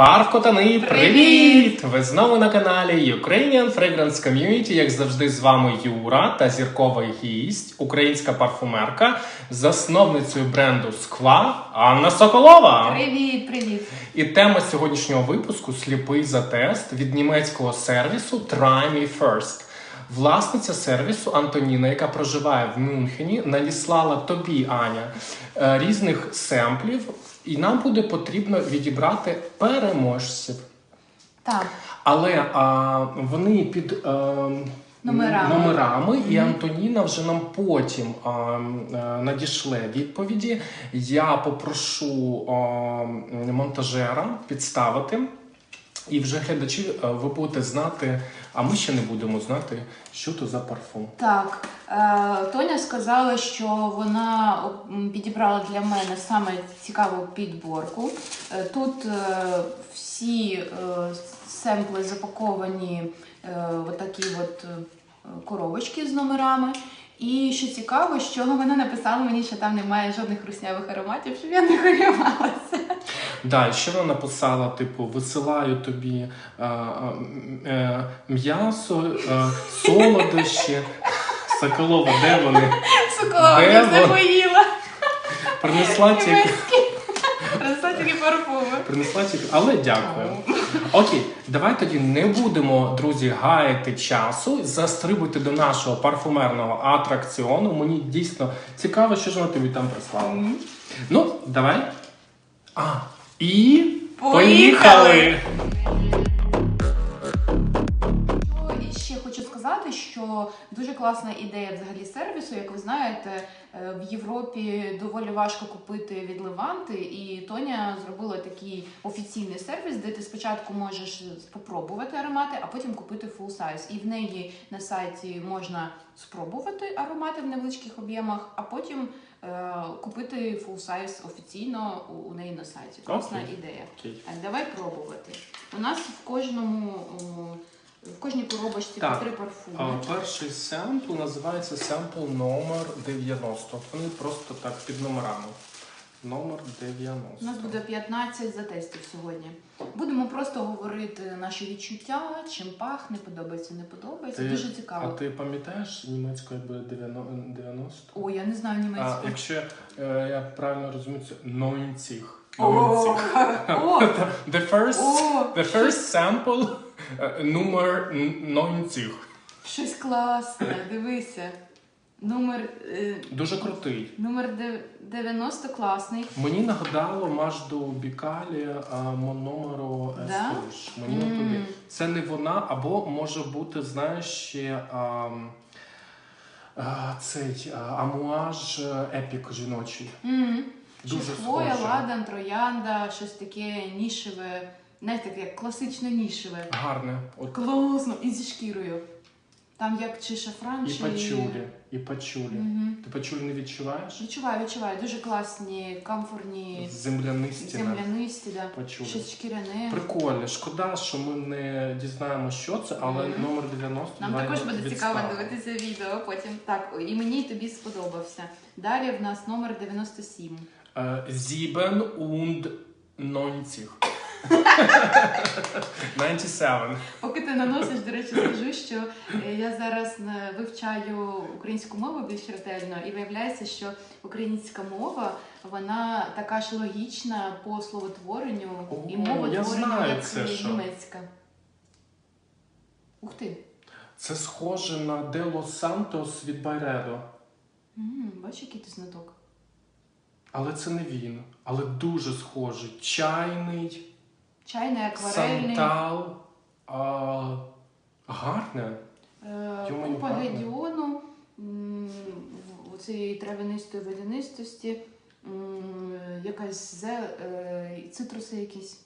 Паркотани, Привіт! привіт! Ви знову на каналі Ukrainian Fragrance Community. Як завжди, з вами Юра та зірковий гість, українська парфумерка, засновницею бренду Скла Анна Соколова. Привіт, привіт. І тема сьогоднішнього випуску сліпий за тест від німецького сервісу Try Me First. Власниця сервісу Антоніна, яка проживає в Мюнхені, надіслала тобі, Аня, е, різних семплів, і нам буде потрібно відібрати переможців. Так, Але а, вони під е, Номерами. номерами, і Антоніна вже нам потім а, м, е, надішле відповіді. Я попрошу а, монтажера підставити. І вже глядачі е, ви будете знати, а ми ще не будемо знати, що то за парфум. так. Е, Тоня сказала, що вона підібрала для мене саме цікаву підборку. Е, Тут е, всі семпли запаковані в такі от коробочки з номерами. І що цікаво, що вона написала мені, що там немає жодних руснявих ароматів, щоб я не хвилювалася. Да, ще вона написала: типу, висилаю тобі е, е, е, м'ясо, е, солодощі. Соколова, де вони? Соколова, я все поїла. Принесла тільки. Принесла тільки парфуми. Принесла тільки. Але дякую. Окей, давай тоді не будемо, друзі, гаяти часу. Застрибуйте до нашого парфумерного атракціону. Мені дійсно цікаво, що ж вона тобі там прислала. Ну, давай. А, і Поїхали! Що що дуже класна ідея взагалі сервісу. Як ви знаєте, е, в Європі доволі важко купити від Леванти, і Тоня зробила такий офіційний сервіс, де ти спочатку можеш спробувати аромати, а потім купити full size. І в неї на сайті можна спробувати аромати в невеличких об'ємах, а потім е, купити full size офіційно у, у неї на сайті. Класна Окей. ідея. Окей. Так, давай пробувати. У нас в кожному в кожній коробочці по три парфуми. Перший семпл називається семпл номер 90. Вони просто так під номерами. Номер 90. У нас буде 15 затестів сьогодні. Будемо просто говорити наші відчуття, чим пахне, подобається, не подобається. Ти- Дуже А ти пам'ятаєш німецькою якби 90? О, я не знаю А, якщо е, я правильно розумію, це 90. О, 90. The first, the first sample е, номер 90. щось класне, дивися. Номер, е, Дуже крутий. номер де- 90 класний. Мені нагадало Мажду Бікалі номеру Да? Естеліш. Мені Мм. туди. Це не вона, або може бути, знаєш, ще а, а, цей а, амуаж е, епік жіночий. М. Дуже Щось хвоя, схоже. ладан, троянда, щось таке нішеве, знаєте, таке як класично нішеве. Гарне. От Класно, і зі шкірою. Там як чи шафран, і чи... пачулі, і пачулі. Мгм. Ти пачулі не відчуваєш? Відчуваю, відчуваю. Дуже класні, комфортні, Землянисті. землянисті, да. Почули. щось шкіряне. Прикольно. Шкода, що ми не дізнаємося, що це, але Мгм. номер 90 Нам давай також буде цікаво дивитися відео потім. Так, і мені і тобі сподобався. Далі в нас номер 97. Е, Sieben und 90. 97. Поки ти наносиш, до речі, скажу, що е, я зараз е, вивчаю українську мову більш ретельно, і виявляється, що українська мова вона така ж логічна по словотворенню О, і мовотворенню, як це, що. німецька. Ух ти! Це схоже на Дело Сантос від Байредо. Бачиш, який ти знаток. Але це не він. Але дуже схожий. Чайний, Чайний, акварельний. сантал. А, гарне. Е, Купа гедіону, у цієї травянистої водянистості, якась е, цитруси якісь.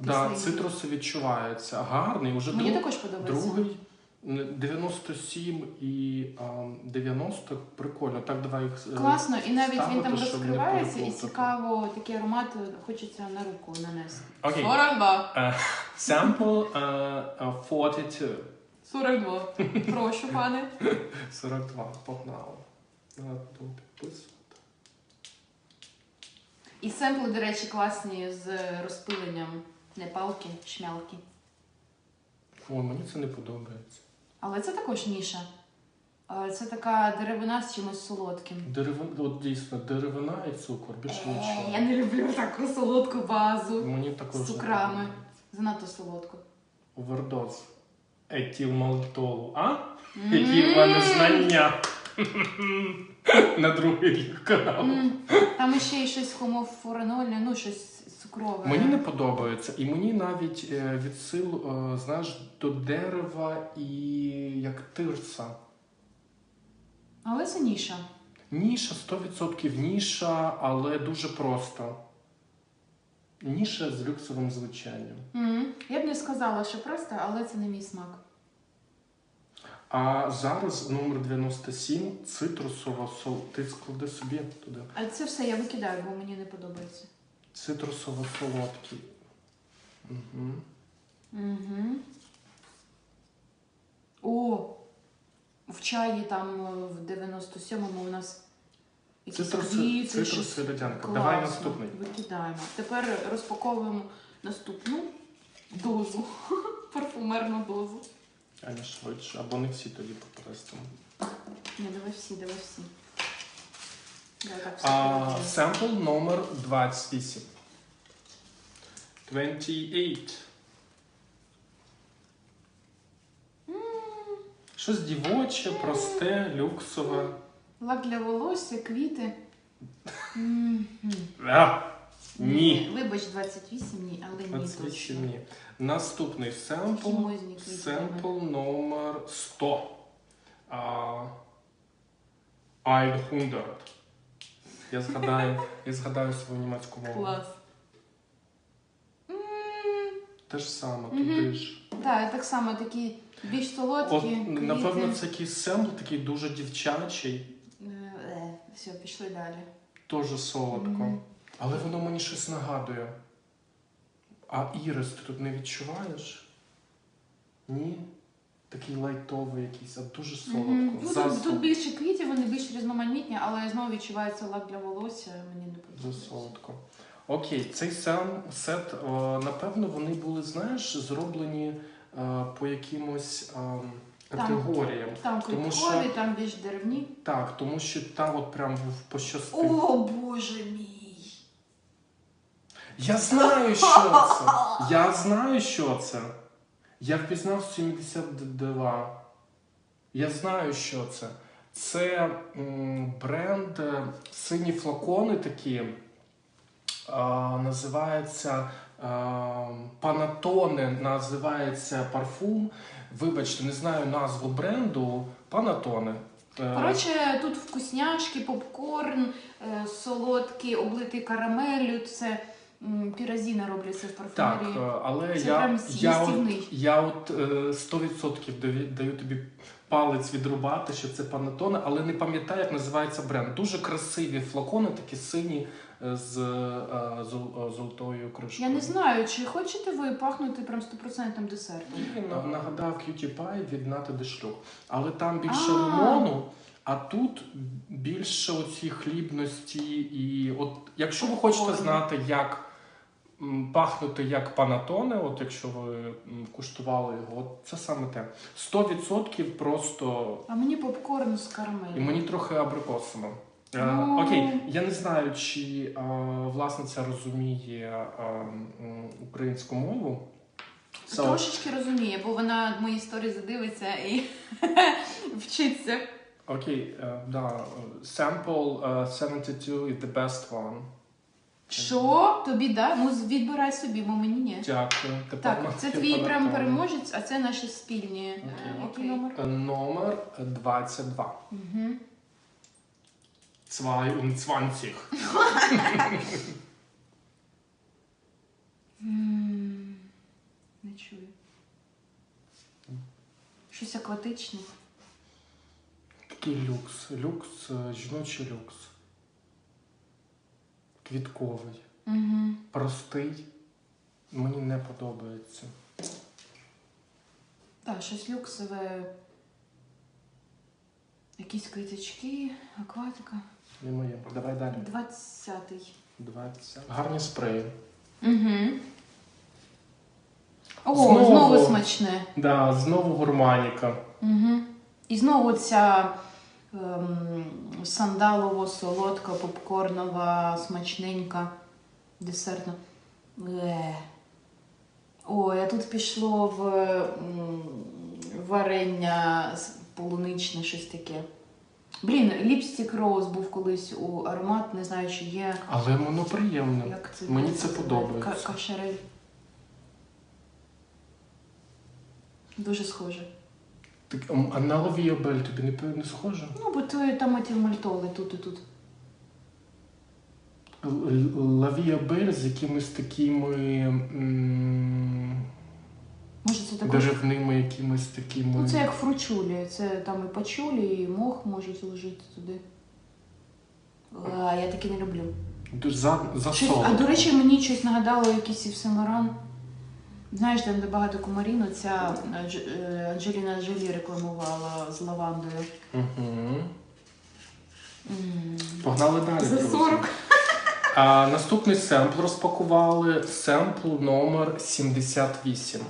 Да, цитруси відчуваються. Гарний. Уже Мені друг- також подобається. другий. Н- 97 і а, 90 прикольно. Так давай їх е, Класно, і навіть він там розкривається, і цікаво, такий аромат хочеться на руку нанести. Окей. 42. Е, Sample е, е, 42. 42. Прошу, пане. 42. Погнали. Треба підписувати. І семпли, до речі, класні з розпиленням Не палки, шмялки. О, мені це не подобається. Але це також ніша. Е, Це така деревина з чимось солодким. Деревина, от дійсно, деревина і цукор, більше нічого. Я не люблю таку солодку базу. Мені також З не цукрами. подобається. Занадто солодку. Овердоз. Етілмалтолу. А? Які в мене знання. На другий рік каналу. Там ще й щось хомофуранольне, ну щось цукрове. Мені не подобається, і мені навіть е, відсил, е, знаєш, до дерева і як тирса. Але це ніша. Ніша 100% ніша, але дуже просто. Ніша з люксовим звучанням. М, Я б не сказала, що просто, але це не мій смак. А зараз номер 97 цитрусова сол. Ти склади собі туди. А це все я викидаю, бо мені не подобається. Цитрусово солодкий. Угу. Угу. О! В чаї там е, в 97-му у нас якісь Цитруси, квіти, цитруси щось класно. Давай наступний. Викидаємо. Тепер розпаковуємо наступну дозу. Парфумерну дозу. Аня швидше, або не всі тоді попрестимо. Ні, давай всі, давай всі. Давай так все А, семпл номер 28. 28. Щось дівоче, просте, люксове. Лак для волосся, квіти. Мгм. А, ні. Вибач, 28 ні, але ні 28 точно. ні. Наступний семпл. Хімозні. Семпл номер 100. А, 100. Я згадаю, я згадаю свою німецьку мову. Клас. Те ж саме, туди ж. Так, так само такі більш солодкі. От, квіти. напевно, це якийсь семпл, такий дуже дівчачий, Е, е, Все, пішли далі. дуже солодко. Мгм. Але воно мені щось нагадує. А ірис ти тут не відчуваєш? Ні? Такий лайтовий якийсь, а дуже солодко. Мгм. Ну, тут, тут більше квітів, вони більш різноманітні, але знову відчувається лак для волосся, мені не За подобається. солодко. Окей, цей сам сет, о, напевно, вони були, знаєш, зроблені е, по якимось ем, категоріям. Там Тому квіткові, що- там більш деревні. Так, тому що там от прям був пощастив. О, боже мій! Я знаю, що це. Я знаю, що це. Я впізнав 72. Я знаю, що це. Це м, бренд е, сині флакони такі. А, називається Панатоне, називається парфум. Вибачте, не знаю назву бренду. Панатоне. Е, Коротше, тут вкусняшки, попкорн, е, солодкий, облитий карамеллю. Це піразіна робляться в Так, парфумерії. е, але Це я, прям я, от, їстівний. я от е, 100% даю, даю тобі палець відрубати, що це панетоне, але не пам'ятаю, як називається бренд. Дуже красиві флакони, такі сині е, з е, зол- е, золотою кришкою. Я не знаю, чи хочете ви пахнути прям стопроцентним десертом? Він на- нагадав Cutie Pie від Нати Дешлюк. Але там більше А. лимону, а тут більше оці хлібності. І от якщо ви хочете Прикольно. знати, як пахнути як панатоне, от якщо ви куштували його, от це саме те. 100% просто. А мені попкорн з карамелью. І мені трохи абрикосово. Е, Ну. Окей, я не знаю, чи е, власниця розуміє е, українську мову. So, Трошечки розуміє, бо вона мої історії задивиться і вчиться. Окей, да. Sample е, 72 is the best one. Що? Тобі да? Ну відбирай собі, бо мені ні. Дякую. Тепер Так, це твій прям переможець, а це наші спільні. Окей. Е, Який Окей. номер? Е, Номер 22. Угу. 22. Не чую. Щось акватичне. Такий люкс. Люкс, е, жіночий люкс. Квітковий. Угу. Простий. Мені не подобається. Так, щось люксове. Якісь квіточки, акватика. Не моє. Давай далі. Двадцятий. 20. Гарні спреї. Угу. О, Знову. знову, смачне. Да, знову гурманіка. Угу. І знову ця ем, сандалово-солодка, попкорнова, смачненька, десертна. Е. Ой, а тут пішло в варення полуничне, щось таке. Блін, ліпстік роуз був колись у аромат, не знаю, чи є. Але воно приємне. Як це Мені це подобається. Кашарель. Дуже схоже. Так, а на лавіабель тобі не, не схоже? Ну, бо то там ті мальтоли тут і тут. Лавіабель з якимись такими м, Може, це також. деревними якимись такими. Ну, це як фручулі. Це там і пачулі, і мох можуть зложити туди. А, я таке не люблю. Дуже за, за Щось, а до речі, мені щось нагадало якийсь Ів Сен-Лоран. Знаєш, там де багато кумаріну, ця е, е, Анджеліна Джолі рекламувала з лавандою. Угу. Погнали далі. За друзі. 40. А, наступний семпл розпакували. Семпл номер 78.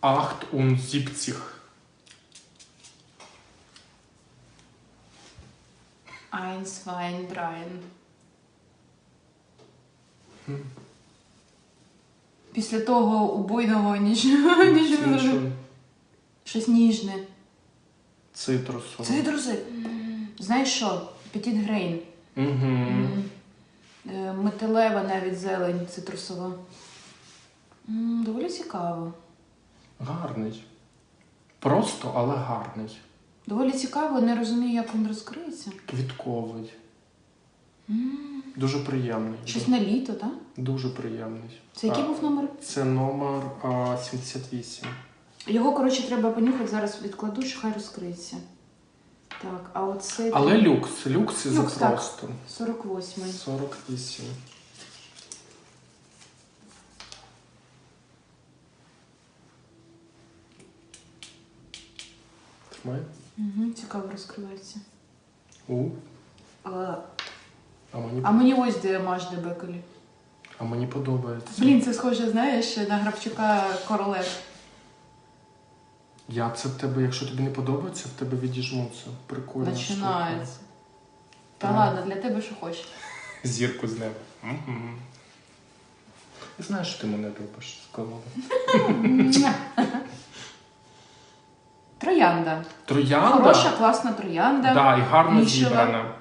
Acht und 70. Eins, Wein, Drein. Після того убойного нічого, нічого не Щось ніжне. Цитрусове. Друзі. Знаєш що? Petit Grain. Угу. Е, навіть зелень цитрусова. М, Доволі цікаво. Гарний. Просто, але гарний. Доволі цікаво, не розумію, як він розкриється. Квітковий. М, Дуже приємний. Щось на літо, так? Дуже приємний. Це який був номер? Це номер а, 78. Його, коротше, треба понюхати, зараз відкладу, що хай розкриється. Так, а оце Але люкс. Люкс і Люкс, так. просто. 48-й. 48. Тримай. Угу, цікаво розкривається. У. А, А мені, а мені ось де Маш де Бекелі. а мені подобається. Блін, це схоже, знаєш, на Гравчука королев. Я це в тебе, якщо тобі не подобається, в тебе відіжмуться. Прикольно. Починається. Та Так. ладно, для тебе що хочеш. Зірку з неба. Мгм. Я знаю, що ти мене любиш, сказала. Троянда. Троянда. Хороша, класна троянда. Да, і гарно Нішева. зібрана.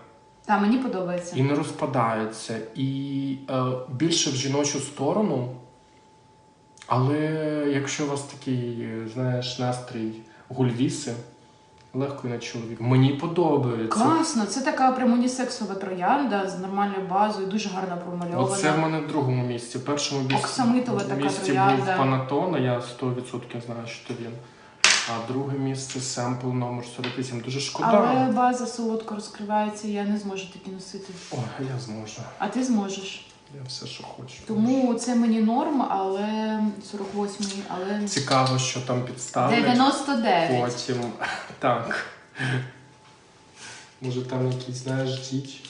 Та мені подобається. І не розпадається. І е, більше в жіночу сторону. Але якщо у вас такий, знаєш, настрій гульвіси, легко і на чоловік. Мені подобається. Класно, це така прям унісексова троянда з нормальною базою, дуже гарно промальована. Оце в мене в другому місці. В першому місці, Оксамитова така місці був троянда. Панатона, я 100% знаю, що то він. А друге місце семпл номер 48. Дуже шкода. Але база солодко розкривається, я не зможу такі носити. Ой, я зможу. А ти зможеш. Я все, що хочу. Тому це мені норм, але 48-й, але Цікаво, що там підставлять. 99. Потім. Так. Може там якийсь, знаєш, діч.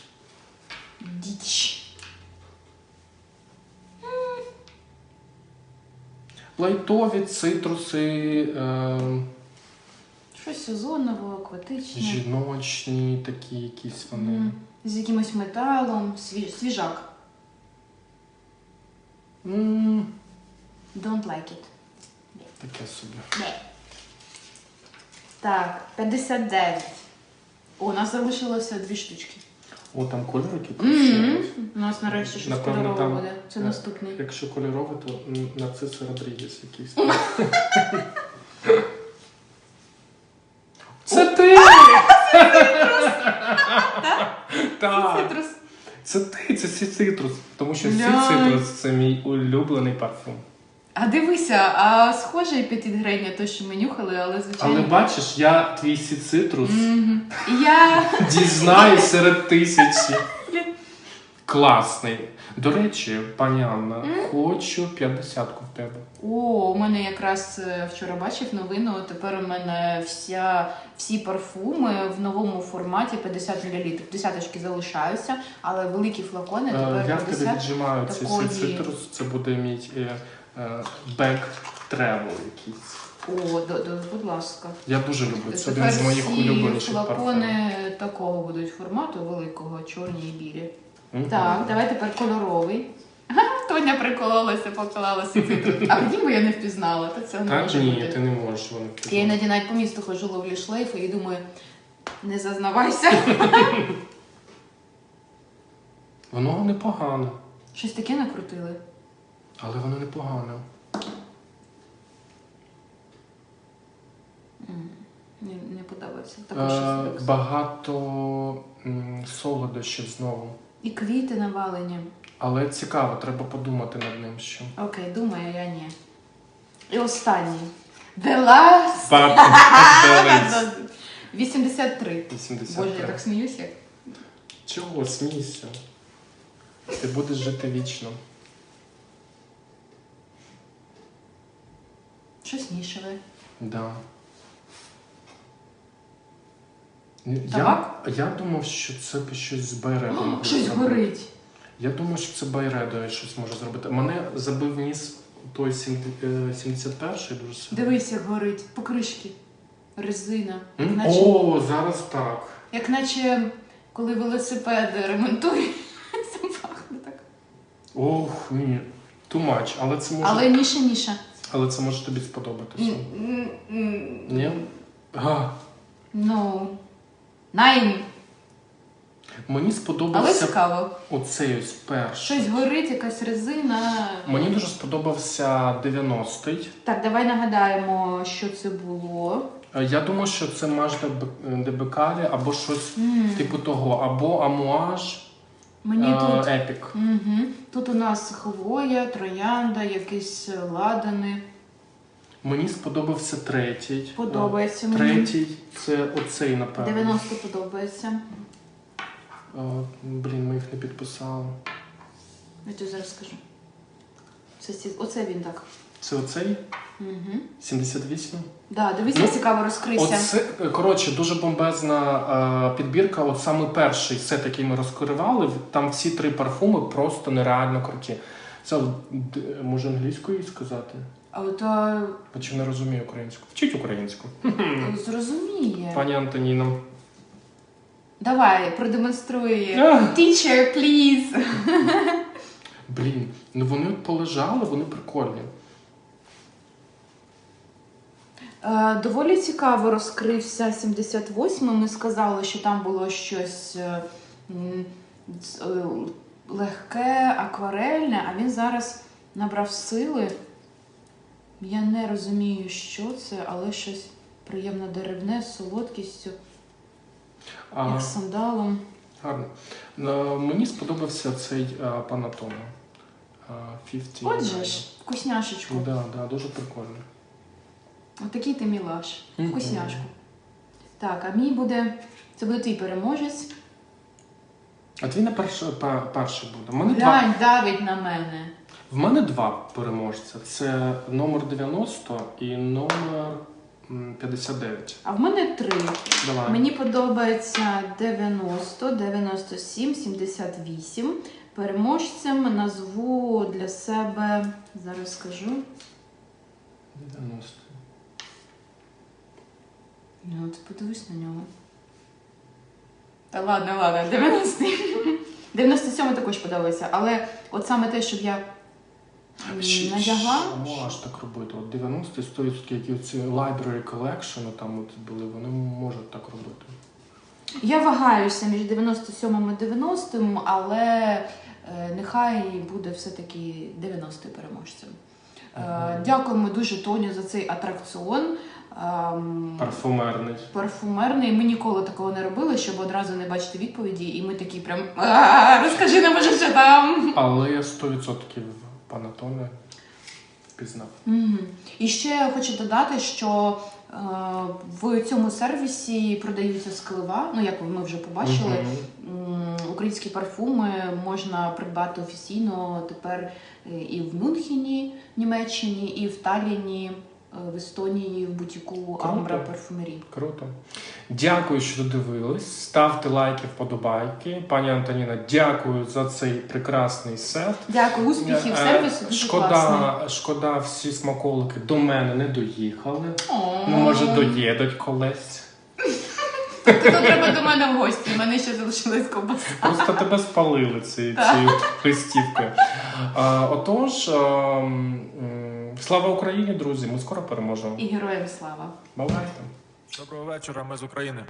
Діч. Лайтові цитруси, е, Щось сезонного, акватичне. жіночні, такі якісь вони. М, З якимось металом, свіж, свіжак. М, Don't like it. Таке собі. Так, 59. О, у нас залишилося дві штучки. О, там кольорики Мгм. прийшли. У нас нарешті щось Напевно, кольорове там- буде. Це е, наступний. Якщо кольорове, то м, нарциси Родрігес якийсь. Це ти! Так. Цитрус. Це ти, це сі цитрус. Тому що Глянь. цитрус це мій улюблений парфум. А дивися, а схожий підгрення, то, що ми нюхали, але звичайно. Але бачиш, я твій сі цитрус. Я дізнаю серед тисячі. Класний. До речі, пані Анна, хочу 50-ку в тебе. О, у мене якраз е, вчора бачив новину. Тепер у мене вся, всі парфуми в новому форматі 50 мл. Десяточки залишаються, але великі флакони Е, тепер Я в тебе віджимаю сі цитрус, це буде мій е, бек тревел якийсь. О, до, до, будь ласка. Я дуже люблю. Це один з моїх улюбленіших парфумів. флакони такого будуть формату великого, чорні і білі. Мгм. Так, давай тепер кольоровий. Ага, Тоня прикололася, поклалася. А потім би я не впізнала, то це не Та може ні, бути. ти не можеш воно Я іноді навіть по місту ходжу ловлю шлейфи і думаю, не зазнавайся. Воно непогане, Щось таке накрутили. Але воно непогане. М, Не, не подобається. Також Е, щось люкс. багато м, солодощів знову. І квіти навалені. Але цікаво, треба подумати над ним ще. Окей, думаю, я ні. І останній. The last. 83. 83. Боже, я так сміюся. Чого смійся? Ти будеш жити вічно. Щось нішеве. Да. Я, Табак? я думав, що це щось з Байредо могло Щось зробити. горить. Я думав, що це Байредо щось може зробити. Мене забив ніс той е, 71-й дуже сильно. Дивись, як горить. Покришки. Резина. М? Наче, О, зараз так. як наче коли велосипед ремонтують. Це пахне так. Ох, ні. Much. Але це може, але... Але ніша ніша. це може тобі сподобатися. Ні? А, Ну. Найн. мені Але сподобався цікаво. оцей ось перший. Щось горить, якась резина. Мені дуже сподобався 90-й. Так, давай нагадаємо, що це було. Е, Я думаю, що це Мажда Б- Дебекалі або щось М, типу того, або Амуаж Мені тут. е, Епік. Угу. Тут у нас хвоя, троянда, якісь ладани. Мені сподобався третій. Подобається мені. Третій це оцей, напевно. 90 подобається. Е, Блін, ми їх не підписали. Я тобі зараз скажу. Це, оце він так. Це оцей? Угу. 78? Да, дивись, Ну, як цікаво розкрився. Оце, коротше, дуже бомбезна е, підбірка. От саме перший сет, який ми розкривали, там всі три парфуми просто нереально круті. Це д- може англійською сказати? А от а, А Чи не розумію українську? Вчіть українську. зрозуміє. Пані Антоніно. Давай, продемонструй. Ах. Teacher, please. Блін, ну вони от полежали, вони прикольні. Е, Доволі цікаво розкрився 78 Ми сказали, що там було щось е, е, легке, акварельне, а він зараз набрав сили. Я не розумію, що це, але щось приємно деревне з солодкістю, А, як з сандалом. гарно. Е, Мені сподобався цей е, Панатона. Е, 50. Отже ж, вкусняшечку. Да, да, дуже прикольно. Отакий ти мілаш. Вкусняшку. Так, а мій буде. Це буде твій переможець. А твій пе- перший буде. В мене, два, Глянь, давить на мене. в мене два переможця. Це номер 90 і номер м, 59. А в мене три. Давай. Мені подобається 90, 97, 78. Переможцем назву для себе, зараз скажу. 90. Ну, от подивись на нього. Та ладно, ладно, 90. 97 також подобається, але от саме те, щоб я надягла. ще Можеш так робити. От 90 100 які ці library collection там от були, вони можуть так робити. Я вагаюся між 97 і 90-м, але е, нехай буде все-таки 90 переможцем. Е, Дякуємо дуже Тоню за цей атракціон. Ем, Парфумерний. Парфумерний. Ми ніколи такого не робили, щоб одразу не бачити відповіді, і ми такі прям розкажи нам, може, що там. Але я 100% Панатоне впізнав. Мгм. І ще хочу додати, що е, в цьому сервісі продаються склива. Ну як ми вже побачили. М, Українські парфуми можна придбати офіційно тепер е, і в Мюнхені, Німеччині, і в Талліні, в Естонії в бутіку Амбра Парфумері. Круто. Дякую, що додивились. Ставте лайки, вподобайки. Пані Антоніна, дякую за цей прекрасний сет. Дякую, успіхів Е, сервісу. Дуже шкода, класний. шкода, всі смаколики до мене не доїхали. Ну, може, доїдуть колись. Тоді треба до мене в гості. в мене ще залишилась ковбаса. Просто тебе спалили ці, цією листівкою. А, отож, ем, м, слава Україні, друзі! Ми скоро переможемо. І героям слава. Бувайте! Доброго вечора, ми з України.